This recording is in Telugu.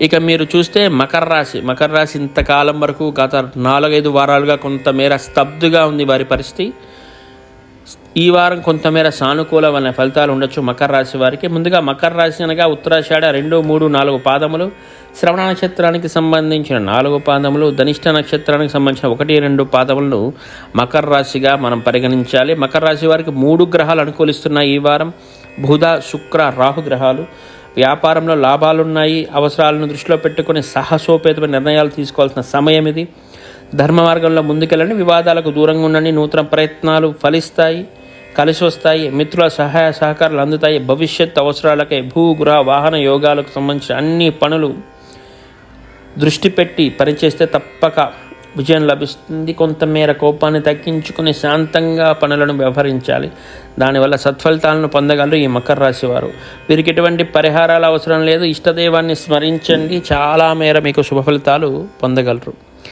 ఇక మీరు చూస్తే మకర రాశి. మకర రాశి ఇంతకాలం వరకు గత నాలుగైదు వారాలుగా కొంతమేర స్తబ్దుగా ఉంది వారి పరిస్థితి. ఈ వారం కొంతమేర సానుకూలమైన ఫలితాలు ఉండొచ్చు మకర రాశి వారికి. ముందుగా మకర రాశి అనగా ఉత్తరాషాఢ రెండు మూడు నాలుగు పాదములు. శ్రవణ నక్షత్రానికి సంబంధించిన నాలుగు పాదములు. ధనిష్ట నక్షత్రానికి సంబంధించిన ఒకటి రెండు పాదములను మకర రాశిగా మనం పరిగణించాలి. మకర రాశి వారికి మూడు గ్రహాలు అనుకూలిస్తున్నాయి ఈ వారం. బుధ శుక్ర రాహు గ్రహాలు. వ్యాపారంలో లాభాలున్నాయి అవసరాలను దృష్టిలో పెట్టుకుని సాహసోపేతమైన నిర్ణయాలు తీసుకోవాల్సిన సమయం ఇది. ధర్మ మార్గంలో ముందుకెళ్ళండి వివాదాలకు దూరంగా ఉండండి నూతన ప్రయత్నాలు ఫలిస్తాయి కలిసి వస్తాయి మిత్రుల సహాయ సహకారాలు అందుతాయి భవిష్యత్ అవసరాలకై భూ గృహ వాహన యోగాలకు సంబంధించిన అన్ని పనులు దృష్టి పెట్టి పనిచేస్తే తప్పక విజయం లభిస్తుంది. కొంతమేర కోపాన్ని తగ్గించుకుని శాంతంగా పనులను వ్యవహరించాలి. దానివల్ల సత్ఫలితాలను పొందగలరు ఈ మకర రాశి వారు వీరికి ఎటువంటి పరిహారాలు అవసరం లేదు. ఇష్టదైవాన్ని స్మరించండి. చాలా మేర మీకు శుభ ఫలితాలు పొందగలరు.